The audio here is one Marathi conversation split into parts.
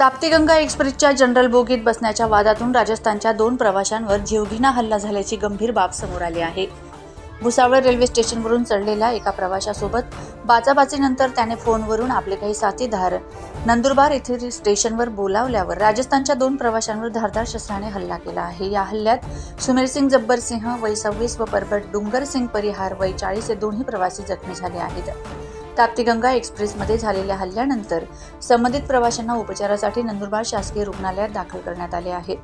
ताप्तीगंगा एक्सप्रेसच्या जनरल बोगीत बसण्याच्या वादातून राजस्थानच्या दोन प्रवाशांवर जीवघेणा हल्ला झाल्याची गंभीर बाब समोर आली आहे. भुसावळ रेल्वे स्टेशनवरून चढलेल्या एका प्रवाशासोबत बाचाबाचीनंतर त्याने फोनवरून आपले काही साथीदार नंदुरबार येथील स्टेशनवर बोलावल्यावर राजस्थानच्या दोन प्रवाशांवर धारदार शस्त्राने हल्ला केला आहे. या हल्ल्यात सुमेरसिंग जब्बर सिंह वय सव्वीस व परबट डुंगर सिंग परिहार वय चाळीस हे दोन्ही प्रवासी जखमी झाले आहेत. ताप्तीगंगा एक्सप्रेसमध्ये झालेल्या हल्ल्यानंतर संबंधित प्रवाशांना उपचारासाठी नंदुरबार शासकीय रुग्णालयात दाखल करण्यात आले आहे.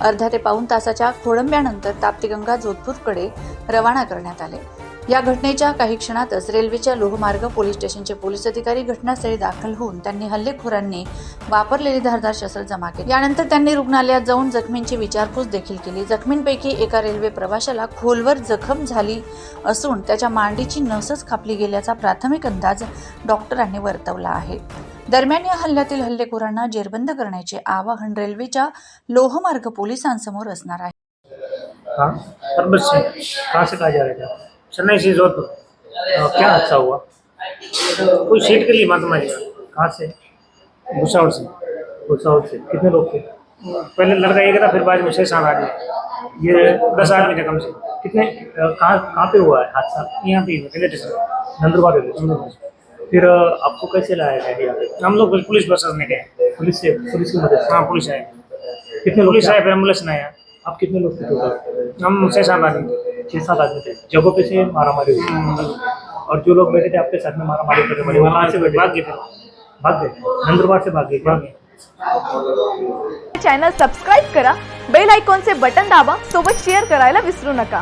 अर्ध्या ते पाऊण तासाच्या खोळंब्यानंतर ताप्तीगंगा जोधपूरकडे रवाना करण्यात आले. या घटनेच्या काही क्षणातच रेल्वेच्या लोहमार्ग पोलीस स्टेशनचे पोलीस अधिकारी घटनास्थळी दाखल होऊन त्यांनी हल्लेखोरांनी वापरलेली धारदार शस्त्र जमा केली. यानंतर त्यांनी रुग्णालयात जाऊन जखमींची विचारपूस देखील केली. जखमींपैकी एका रेल्वे प्रवाशाला खोलवर जखम झाली असून त्याच्या मांडीची नसच खापली गेल्याचा प्राथमिक अंदाज डॉक्टरांनी वर्तवला आहे. दरम्यान या हल्ल्यातील हल्लेखोरांना जेरबंद करण्याचे आवाहन रेल्वेच्या लोहमार्ग पोलिसांसमोर असणार आहे. चेन्नई से जोधपुर। अ, क्या हादसा हुआ? कोई सीट के लिए मत मारी कहाँ से? भुसावल से। भुसावल से। कितने लोग थे? पहले लड़का एक था फिर बाद में छः सात आदमी। ये दस आदमी थे कम से कितने? कहाँ कहाँ पे हुआ है हादसा? यहाँ पे railway station Nandurbar railway station. फिर आपको कैसे लाया गया यहाँ पे हम लोग पुलिस बस में गए। पुलिस से पुलिस की मदद हाँ पुलिस आए। कितने पुलिस आए फिर एंबुलेंस में आया। आप कितने लोग थे हम छः सात आदमी थे। छः सात आदमी थे जगहों पे से मारामारी हुई और जो लोग बैठे थे आपके साथ में मारामारी करने वाले वो कहाँ से बैठे भाग थे? गए थे। भाग गए नंदुरबार से भाग गए? भाग गए। चॅनल सबस्क्राईब करा बेल आयकॉनचे बटन दाबा सोबत शेअर करायला विसरू नका.